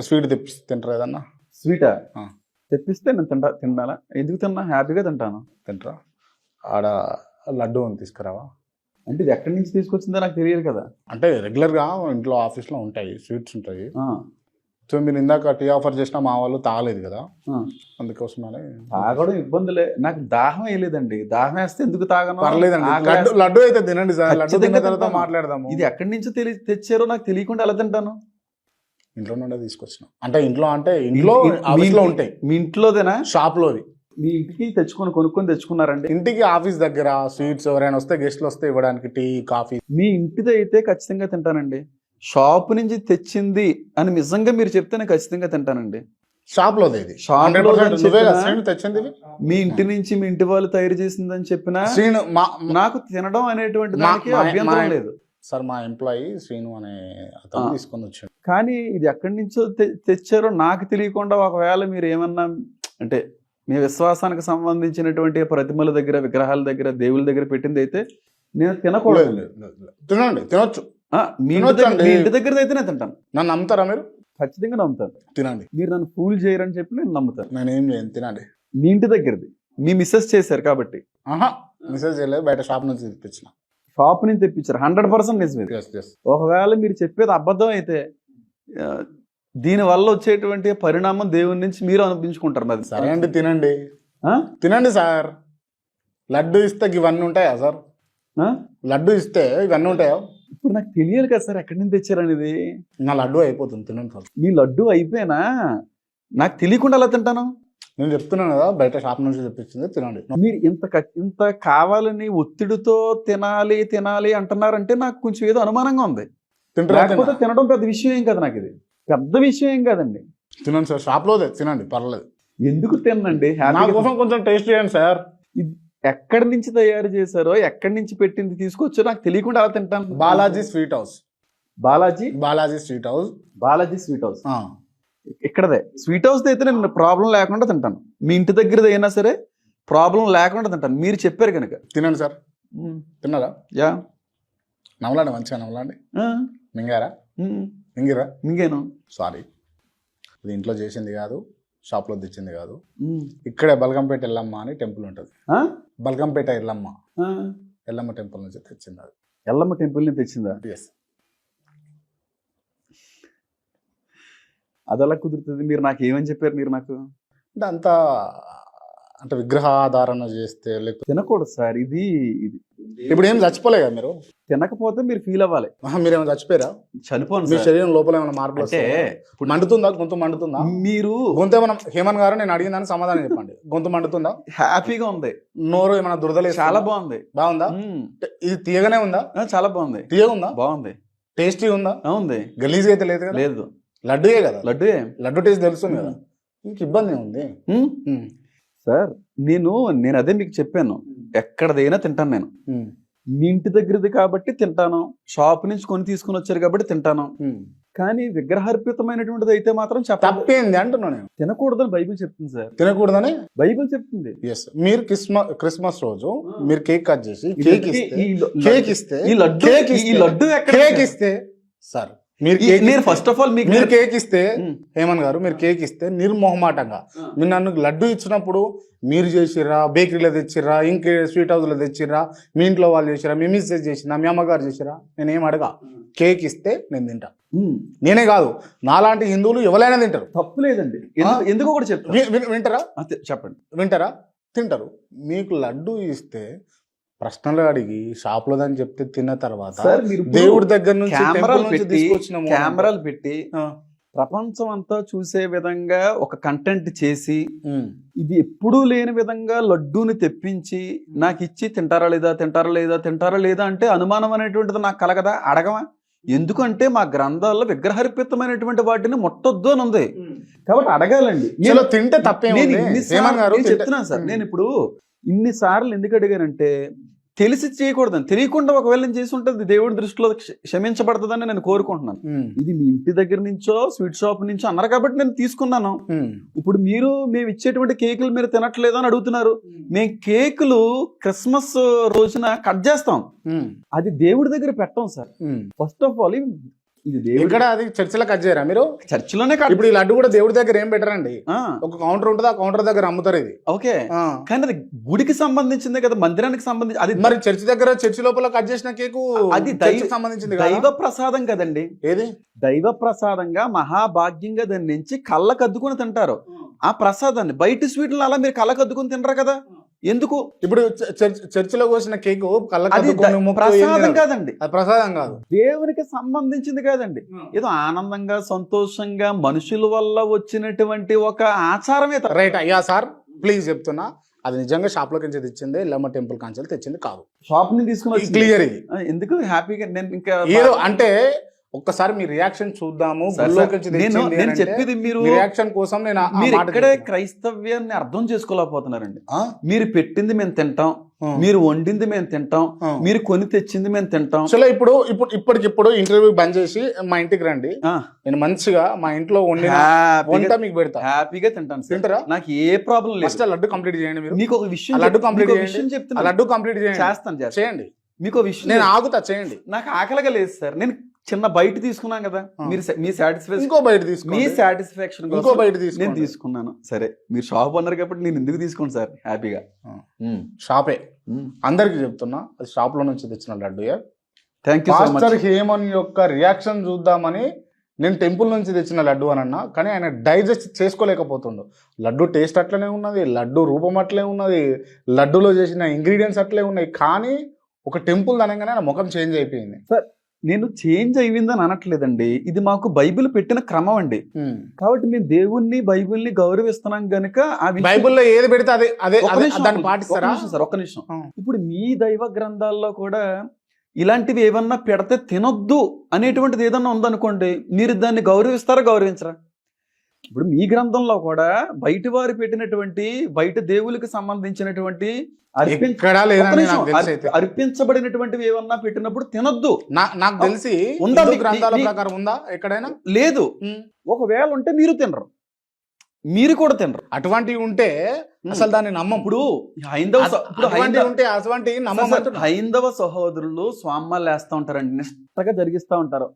Sweet తెప్పి తింటారా ఏదన్నా? స్వీటా. తెప్పిస్తే నేను తింటా తినాలా ఎందుకు తిన్నా? హ్యాపీగా తింటాను. తింటారా? ఆడ లడ్డు అని తీసుకురావా? అంటే ఇది ఎక్కడి నుంచి తీసుకొచ్చిందో నాకు తెలియదు కదా. అంటే రెగ్యులర్గా ఇంట్లో ఆఫీస్లో ఉంటాయి స్వీట్స్ ఉంటాయి. సో మీరు ఇందాక టీ ఆఫర్ చేసిన మా వాళ్ళు తాగలేదు కదా. ఆ. అందుకోసమనే తాగడం ఇబ్బందులే. నాకు దాహం వేయలేదండి. దాహం వేస్తే ఎందుకు తాగను? పర్లేదండి. లడ్డు లడ్డు అయితే తినండి సార్. లడ్డు తిన్న తర్వాత. మాట్లాడదాము. ఇది ఎక్కడి నుంచి తెచ్చారో నాకు తెలియకుండా ఎలా తింటాను? ఇంట్లో నుండే తీసుకొచ్చిన. అంటే ఇంట్లో అంటే ఇంట్లో ఆఫీస్లో ఉంటాయి. మీ ఇంట్లోదేనా? షాప్లోవి మీ ఇంటికి తెచ్చుకొని కొనుక్కొని తెచ్చుకున్నారండి? ఇంటికి ఆఫీస్ దగ్గర స్వీట్స్ ఎవరైనా వస్తే గెస్ట్లు వస్తే ఇవ్వడానికి టీ కాఫీ. మీ ఇంటిది అయితే ఖచ్చితంగా తింటానండి. షాప్ నుంచి తెచ్చింది అని నిజంగా మీరు చెప్తే నేను ఖచ్చితంగా తింటానండి. షాప్ శ్రీను తెచ్చింది? మీ ఇంటి నుంచి మీ ఇంటి వాళ్ళు తయారు చేసిందని చెప్పినా నాకు తినడం అనేటువంటి దానికి అభ్యంతరం లేదు. సార్ మా ఎంప్లాయీ శ్రీను అనే అతను. తీసుకొని వచ్చాడు. కానీ ఇది ఎక్కడి నుంచో తెచ్చారో నాకు తెలియకుండా ఒకవేళ మీరు ఏమన్నా అంటే మీ విశ్వాసానికి సంబంధించినటువంటి ప్రతిమల దగ్గర విగ్రహాల దగ్గర దేవుళ్ళ దగ్గర పెట్టింది అయితే నేను తినకూడదు. లేదు, లేదు, లేదు. తినండి తినొచ్చు. మీ ఇంటి దగ్గర అయితే నేను తింటాను. నన్ను నమ్ముతారా మీరు? ఖచ్చితంగా నమ్ముతాను. తినండి. మీరు నన్ను ఫూల్ చేయరని చెప్పి నేను నమ్ముతాను. నేను ఏం చేయను తినండి. మీ ఇంటి దగ్గరది. మీ మిస్సెస్ చేశారు కాబట్టి. ఆహా మెసేజ్ చేయలేదు బయట షాప్ నుంచి తెప్పించిన షాప్ నుంచి తెప్పించారు. హండ్రెడ్ పర్సెంట్ నిజం ఇది. ఎస్ ఎస్ ఒకవేళ మీరు చెప్పేది అబద్ధం అయితే ఆ, దీని వల్ల వచ్చేటువంటి పరిణామం దేవుని నుంచి మీరు అనిపించుకుంటారు మరి. సరే అండి తినండి? తినండి సార్. లడ్డు ఇస్తే ఇవన్నీ ఉంటాయా సార్? లడ్డు ఇస్తే ఇవన్నీ ఉంటాయా? ఇప్పుడు నాకు తెలియాలి కదా సార్ ఎక్కడి నుంచి తెచ్చారనేది. నా లడ్డు అయిపోతుంది తినండి సార్ మీ లడ్డు అయిపోయినా నాకు తెలియకుండా ఎలా తింటాను? నేను చెప్తున్నాను కదా బయట షాప్ నుంచి తెప్పించింది తినండి. మీరు ఇంత ఇంత కావాలని ఒత్తిడితో తినాలి తినాలి అంటున్నారంటే నాకు కొంచెం ఏదో అనుమానంగా ఉంది. లేకపోతే తినడం పెద్ద విషయం ఏం కదా నాకు ఇది పెద్ద విషయం ఏం కాదండి. తినండి సార్ షాప్ లోదే తినండి పర్లేదు. ఎందుకు తినండి నా కోసం కొంచెం టేస్ట్ చేయండి సార్. ఎక్కడి నుంచి తయారు చేశారో ఎక్కడి నుంచి పెట్టింది తీసుకొచ్చో నాకు తెలియకుండా ఎలా తింటాను. Balaji sweet house. Balaji? Balaji sweet house. Balaji sweet house. ఇక్కడదే. Sweet house అయితే నేను ప్రాబ్లం లేకుండా తింటాను. మీ ఇంటి దగ్గరది అయినా సరే ప్రాబ్లం లేకుండా తింటాను. మీరు చెప్పారు కనుక. తినండి సార్. తిన్నారా? యా. నవలండి మంచిగా నవలండి ఆ, మింగారా? మింగిరా? ఇంకేను సారీ ఇది ఇంట్లో చేసింది కాదు షాప్లో తెచ్చింది కాదు. ఇక్కడే బల్గంపేట ఎల్లమ్మ అని టెంపుల్ ఉంటుంది? బల్గంపేట ఎల్లమ్మ. ఎల్లమ్మ టెంపుల్ నుంచి తెచ్చింది అది. ఎల్లమ్మ టెంపుల్ని తెచ్చిందా? ఎస్ అది కుదురుతుంది? మీరు నాకు ఏమని చెప్పారు మీరు నాకు? అంటే అంతా అంటే విగ్రహాధారణ చేస్తే లేకపోతే తినకూడదు సార్. ఇది ఇది ఇప్పుడు ఏం చచ్చిపోలే కదా మీరు? తినకపోతే మీరు ఫీల్ అవ్వాలి. ఆహా, మీరేమైనా చచ్చిపోయారా? చనిపోను మీ శరీరం లోపల ఏమైనా మార్పులు అంటే వస్తాయా? మండుతుందా? గొంతు మండుతుందా? మీరు గొంతు ఏమైనా హేమన్ గారు నేను అడిగిన దానికి సమాధానం చెప్పండి. గొంతు మండుతుందా? హ్యాపీగా ఉంది. నోరు ఏమైనా దురదలే చాలా బాగుంది. బాగుందా? ఇది తీయగానే ఉందా? చాలా బాగుంది. తీయగా ఉందా బాగుంది. టేస్టీ ఉందా ఉంది గలీజ్గా అయితే లేదు లేదు. లడ్డుయే కదా. లడ్డు లడ్డు టేస్ట్ తెలుస్తుంది కదా. ఇంక ఇబ్బంది ఉంది సార్ నేను నేను అదే మీకు చెప్పాను. ఎక్కడదైనా తింటాను నేను. మీ ఇంటి దగ్గరది కాబట్టి తింటాను. షాప్ నుంచి కొని తీసుకుని వచ్చారు కాబట్టి తింటాను. కానీ విగ్రహార్పితమైనటువంటిది అయితే మాత్రం తప్పేంది అంటున్నా నేను. తినకూడదని బైబిల్ చెప్తుంది సార్. తినకూడదని? బైబిల్ చెప్తుంది. ఎస్ మీరు క్రిస్మస్ క్రిస్మస్ రోజు మీరు కేక్ కట్ చేసి కేక్ ఇస్తే ఈ ల- కేక్ ఇస్తే ఈ లడ్డు కేక్ ఇస్తే సార్ మీరు కేక్ ఫస్ట్ ఆఫ్ ఆల్ మీకు మీరు కేక్ ఇస్తే. హేమన్ గారు మీరు కేక్ ఇస్తే నిర్మోహమాటంగా. మీరు నన్ను లడ్డు ఇచ్చినప్పుడు మీరు చేసిర్రా బేకరీలో తెచ్చిర్రా ఇంకే స్వీట్ హౌస్లో తెచ్చిర్రా మీ ఇంట్లో వాళ్ళు చేసిరా మీ మిస్సెస్ చేసిరా మీ అమ్మగారు చేసిరా నేను అడగా. కేక్ ఇస్తే నేను తింటా. నేనే కాదు నాలాంటి హిందువులు ఎవరైనా తింటారు. తప్పు లేదండి. ఎందుకు- వి- విన్- వింటారా? చెప్పండి. వింటారా? తింటారు. మీకు లడ్డు ఇస్తే ప్రశ్నలు అడిగి షాప్లో అని చెప్తే తిన్న తర్వాత సార్ మీరు ఇప్పుడు దేవుడి దగ్గర నుంచి కెమెరాలు పెట్టి తీసుకొచ్చిన కెమెరాలు పెట్టి ఆ. ప్రపంచం అంతా చూసే విధంగా ఒక కంటెంట్ చేసి. ఇది ఎప్పుడూ లేని విధంగా లడ్డూని తెప్పించి నాకు ఇచ్చి తింటారా లేదా తింటారా లేదా తింటారా లేదా అంటే అనుమానం అనేటువంటిది నాకు కలగదా? అడగమా? ఎందుకంటే మా గ్రంథాల్లో విగ్రహర్పితమైనటువంటి వాటిని ముట్టొద్దు అని ఉంది. కాబట్టి అడగాలండి. తింటే తప్పేం చెప్తున్నాను సార్. నేను ఇప్పుడు ఇన్ని సార్లు ఎందుకు అడిగానంటే తెలిసి చేయకూడదని తెలియకుండా ఒకవేళ నేను చేసి ఉంటుంది దేవుడి దృష్టిలో క్ష- క్షమించబడుతుందని నేను కోరుకుంటున్నాను. ఇది మీ ఇంటి దగ్గర నుంచో స్వీట్ షాప్ నుంచో అన్నారు కాబట్టి నేను తీసుకున్నాను. ఇప్పుడు మీరు మేము ఇచ్చేటువంటి కేకులు మీరు తినట్లేదు అని అడుగుతున్నారు మేము కేకులు క్రిస్మస్ రోజున కట్ చేస్తాం. అది దేవుడి దగ్గర పెట్టాం సార్. ఫస్ట్ ఆఫ్ ఆల్ ఇది దేవుడు ఇక్కడ అది చర్చిలో కట్ చేయరా మీరు? చర్చిలోనే కాదు ఇప్పుడు ఈ లడ్డు కూడా దేవుడి దగ్గర ఏం పెట్టరండి? ఒక కౌంటర్ ఉంటుంది ఆ కౌంటర్ దగ్గర అమ్ముతారు ఇది. ఓకే. కానీ అది గుడికి సంబంధించిందే కదా మందిరానికి సంబంధించి అది మరి చర్చి దగ్గర చర్చి లోపల కట్ చేసిన కేకు అది దైవ- సంబంధించింది కదా? దైవ ప్రసాదం కదండి. ఏది? దైవ ప్రసాదంగా మహాభాగ్యంగా దాని నుంచి కళ్ళకు అద్దుకుని తింటారు. ఆ ప్రసాదాన్ని బయట స్వీట్లు అలా మీరు కళ్ళకు అద్దుకుని తినరు కదా? ఎందుకు? ఇప్పుడు చర్చిలో కోసిన కేకు అది ప్రసాదం. కాదండి. అది ప్రసాదం కాదు. దేవునికి సంబంధించింది కాదండి. ఏదో ఆనందంగా సంతోషంగా మనుషుల వల్ల వచ్చినటువంటి ఒక ఆచారమే. రైట్ అయ్యా సార్ ప్లీజ్ చెప్తున్నా. అది నిజంగా షాప్లోకి నుంచి తెచ్చింది లెమ్మ టెంపుల్ కాంచెల్ తెచ్చింది కాదు. షాప్ని తీసుకుని వచ్చింది. క్లియర్ ఇది ఎందుకు? హ్యాపీగా నేను ఇంకా ఏదో అంటే ఒక్కసారి మీ రియాక్షన్ చూద్దాము. నేను నేను చెప్పేది మీరు రియాక్షన్ కోసం నేను మీరు ఇక్కడే. క్రైస్తవ్యాన్ని అర్థం చేసుకోలేకపోతున్నారండి? మీరు పెట్టింది మేము తింటాం. మీరు వండింది మేము తింటాం. మీరు కొని తెచ్చింది మేము తింటాం. చలో ఇప్పుడు ఇప్పుడు ఇప్పటికిప్పుడు ఇంటర్వ్యూ బంద్ చేసి మా ఇంటికి రండి. నేను మంచిగా మా ఇంట్లో వండిన హ్యాపీగా వంట మీకు పెడతా. హ్యాపీగా తింటాను తింటారా? నాకు ఏ ప్రాబ్లం లేదు. ఫస్ట్ లడ్డు కంప్లీట్ చేయండి మీరు. మీకు ఒక విషయం లడ్డు కంప్లీట్. విషయం చెప్తున్నా. లడ్డు కంప్లీట్ చేయండి. చేస్తాను చేయండి. మీకు విషయం నేను ఆగుతా చేయండి. నాకు ఆకలిగా లేదు సార్. నేను చిన్న బయట తీసుకున్నాను కదా. మీరు మీ సాటిస్ఫాక్షన్ ఇంకో బయట మీ సాటిస్ఫాక్షన్ ఇంకో బయట నేను తీసుకున్నాను. సరే మీరు షాప్ అన్నారు కాబట్టి నేను ఎందుకు తీసుకోండి సార్? హ్యాపీగా. షాపే. అందరికి చెప్తున్నా అది షాప్లో నుంచి తెచ్చిన laddu thank you so master Heman యొక్క రియాక్షన్ చూద్దామని నేను టెంపుల్ నుంచి తెచ్చిన లడ్డు అని అన్నా కానీ ఆయన డైజెస్ట్ చేసుకోలేకపోతుండు. లడ్డు టేస్ట్ అట్లనే ఉన్నది లడ్డు రూపం అట్లే ఉన్నది లడ్డులో చేసిన ఇంగ్రీడియంట్స్ అట్లే ఉన్నాయి కానీ ఒక టెంపుల్ అనగానే ఆయన ముఖం చేంజ్ అయిపోయింది. నేను చేంజ్ అయ్యిందని అనట్లేదండి. ఇది మాకు బైబిల్ పెట్టిన క్రమం అండి. కాబట్టి మేము దేవుణ్ణి బైబిల్ని గౌరవిస్తున్నాం గనుక బైబిల్లో ఏది పెడితే అదే అదే పాటిస్తారా? సార్ ఒక్క నిమిషం. ఇప్పుడు మీ దైవ గ్రంథాల్లో కూడా ఇలాంటివి ఏమన్నా పెడితే తినొద్దు అనేటువంటిది ఏదన్నా ఉందనుకోండి మీరు దాన్ని గౌరవిస్తారా గౌరవించరా? ఇప్పుడు మీ గ్రంథంలో కూడా బయట వారు పెట్టినటువంటి బయట దేవునికి సంబంధించినటువంటి అర్పించబడినటువంటివి ఏమన్నా పెట్టినప్పుడు తినొద్దు. నాకు తెలిసి ఉందా గ్రంథాల ప్రకారం ఉందా ఎక్కడైనా? లేదు. ఒకవేళ ఉంటే మీరు తినరు. మీరు కూడా తినరు. అటువంటివి ఉంటే అసలు దాన్ని నమ్మం. ఇప్పుడు హైందవ ఉంటే అటువంటి హైందవ సహోదరులు స్వామ్యాలు వేస్తూ ఉంటారండి. నిష్టగా జరిగిస్తూ ఉంటారు.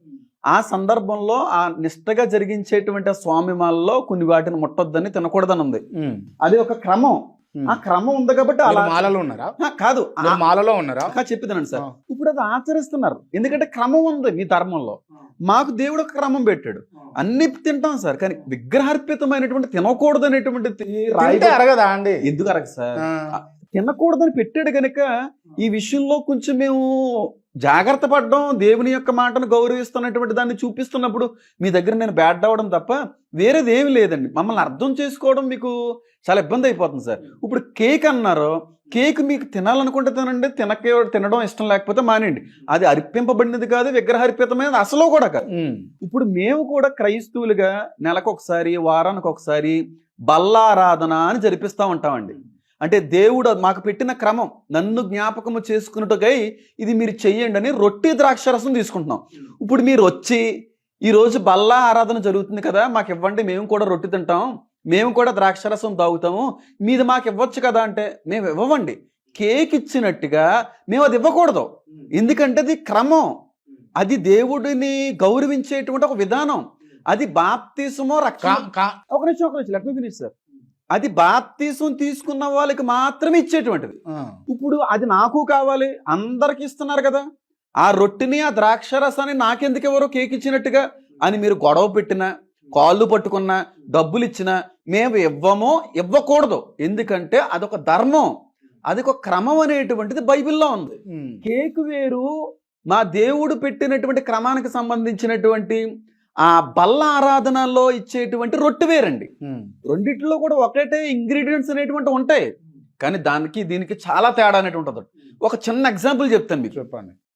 ఆ సందర్భంలో ఆ నిష్టగా జరిగించేటువంటి ఆ స్వామిమాలలో కొన్ని వాటిని ముట్టొద్దని తినకూడదని ఉంది. అది ఒక క్రమం. ఆ క్రమం ఉంది కాబట్టి అలా మాలలో ఉన్నారా? కాదు. మాలలో ఉన్నారా? చెప్పిదానండి సార్. ఇప్పుడు అది ఆచరిస్తున్నారు. ఎందుకంటే క్రమం ఉంది మీ ధర్మంలో. మాకు దేవుడు ఒక క్రమం పెట్టాడు. అన్ని తింటాం సార్. కానీ విగ్రహార్పితమైనటువంటి తినకూడదు అనేటువంటి అరగదా అండి? ఎందుకు అరగ సార్. తినకూడదని పెట్టాడు కనుక ఈ విషయంలో కొంచెం మేము జాగ్రత్త పడడం దేవుని యొక్క మాటను గౌరవిస్తున్నటువంటి దాన్ని చూపిస్తున్నప్పుడు మీ దగ్గర నేను బ్యాడ్ అవ్వడం తప్ప వేరేది ఏమి లేదండి. మమ్మల్ని అర్థం చేసుకోవడం మీకు చాలా ఇబ్బంది అయిపోతుంది సార్. ఇప్పుడు కేక్ అన్నారు కేక్ మీకు తినాలనుకుంటే తినండి తినకే తినడం ఇష్టం లేకపోతే మానేయండి. అది అర్పింపబడినది కాదు విగ్రహర్పితమైనది అసలు కూడా కాదు. ఇప్పుడు మేము కూడా క్రైస్తవులుగా నెలకొకసారి వారానికి ఒకసారి బల్లారాధన అని జరిపిస్తూ ఉంటామండి. అంటే దేవుడు మాకు పెట్టిన క్రమం నన్ను జ్ఞాపకము చేసుకున్నట్టుకై ఇది మీరు చెయ్యండి అని రొట్టి ద్రాక్షరసం తీసుకుంటున్నాం. ఇప్పుడు మీరు వచ్చి ఈరోజు బల్లా ఆరాధన జరుగుతుంది కదా మాకు ఇవ్వండి మేము కూడా రొట్టి తింటాం మేము కూడా ద్రాక్షరసం తాగుతాము మీది మాకు ఇవ్వచ్చు కదా అంటే మేము ఇవ్వమండి కేక్ ఇచ్చినట్టుగా మేము అది ఇవ్వకూడదు. ఎందుకంటే అది క్రమం. అది దేవుడిని గౌరవించేటువంటి ఒక విధానం. అది బాప్తీసమో రక్షణ ఒక నిమిషం ఒక నిమిషం లెట్ మీ ఫినిష్ సార్ అది బాప్తీసం తీసుకున్న వాళ్ళకి మాత్రమే ఇచ్చేటువంటిది. ఇప్పుడు అది నాకు కావాలి అందరికి ఇస్తున్నారు కదా. ఆ రొట్టిని ఆ ద్రాక్షరసాన్ని నాకెందుకు ఎవరో కేక్ ఇచ్చినట్టుగా అని మీరు గొడవ పెట్టినా కాళ్ళు పట్టుకున్నా డబ్బులు ఇచ్చినా మేము ఇవ్వము ఇవ్వకూడదు. ఎందుకంటే అదొక ధర్మం. అది ఒక క్రమం అనేటువంటిది బైబిల్లో ఉంది. కేక్ వేరు మా దేవుడు పెట్టినటువంటి క్రమానికి సంబంధించినటువంటి ఆ బల్ల ఆరాధనలో ఇచ్చేటువంటి రొట్టె వేరండి. రెండిట్లో కూడా ఒకటే ఇంగ్రీడియంట్స్ అనేటువంటి ఉంటాయి. కానీ దానికి దీనికి చాలా తేడా అనేటువంటి ఉంటుంది ఒక చిన్న ఎగ్జాంపుల్ చెప్తాను మీకు. చెప్పండి.